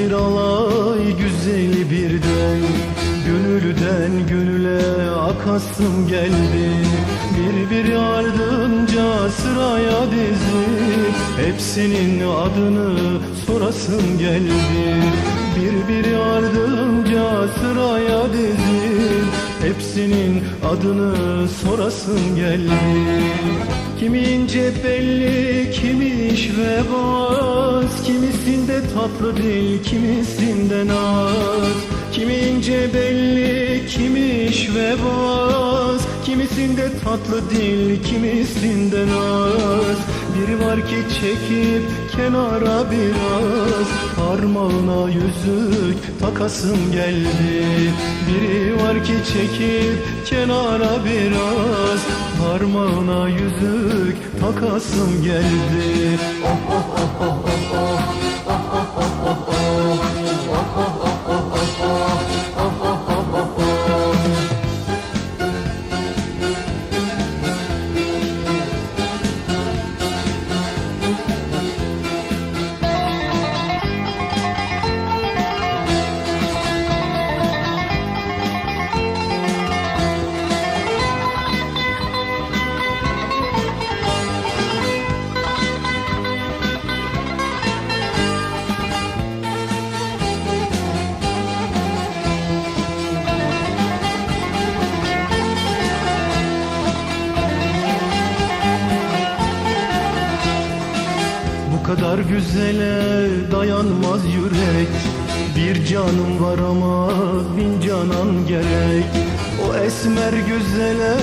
bir alay güzeli birden Gönülden gönüle akasım geldi. Bir bir yardımca sıraya dizdim Hepsinin adını sorasım geldi. Bir bir yardımca sıraya dizdim Hepsinin adını sorasım geldi Kimi ince belli, kimi iş ve baz Kimisinde tatlı dil, kimisinde naz. Kimi ince belli, kimi iş ve baz Kimisinde tatlı dil, kimisinde naz. Biri var ki çekip kenara biraz. Parmağına yüzük takasım geldi. Biri var ki çekip kenara biraz Parmağına yüzük takasım geldi. Bu kadar güzele dayanmaz yürek. Bir canım var ama bin canan gerek. O esmer güzele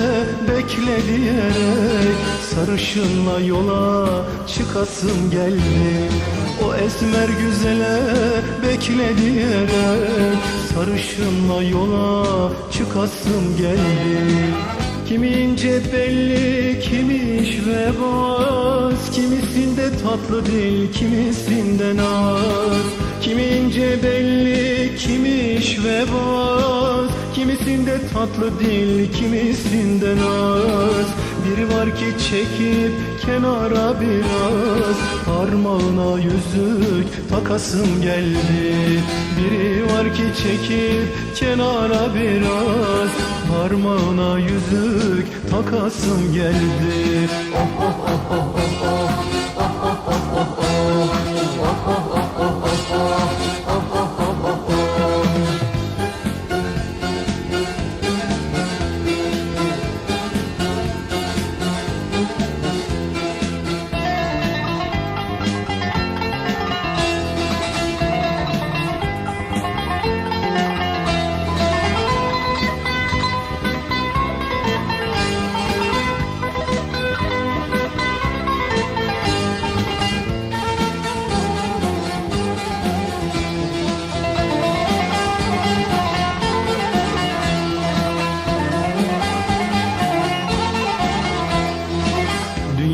bekle diyerek. Sarışınla yola çıkasım geldi. O esmer güzele bekle diyerek. Sarışınla yola çıkasım geldi Kimi ince belli, kimi iş ve baz Kimisinde tatlı dil, kimisinde naz. Kimi ince belli, kimi iş ve baz Kimisinde tatlı dil, kimisinde naz Biri var ki çekip kenara biraz Parmağına yüzük takasım geldi. Biri var ki çekip kenara biraz Parmağına yüzük takasım geldi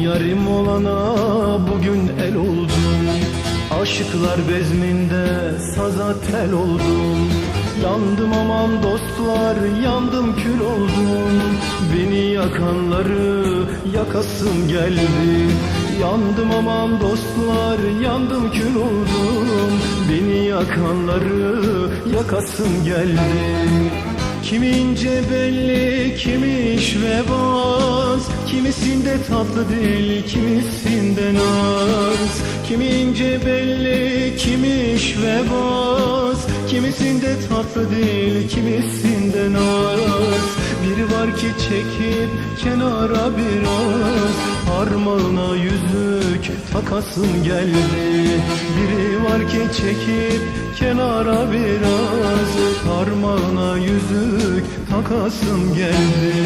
Dünyarim olana bugün el oldum. Aşıklar bezminde saza tel oldum. Yandım aman dostlar yandım kül oldum. Beni yakanları yakasım geldi. Yandım aman dostlar yandım kül oldum. Beni yakanları yakasım geldi. Kimi ince belli, kimi iş ve baz Kimisinde tatlı dil, kimisinde naz. Kimi ince belli, kimi iş ve baz Kimisinde tatlı dil, kimisinde naz. Biri var ki çekip kenara biraz. Parmağına yüzük takasım geldi. Biri var ki çekip kenara biraz. Parmağına yüzük takasım geldi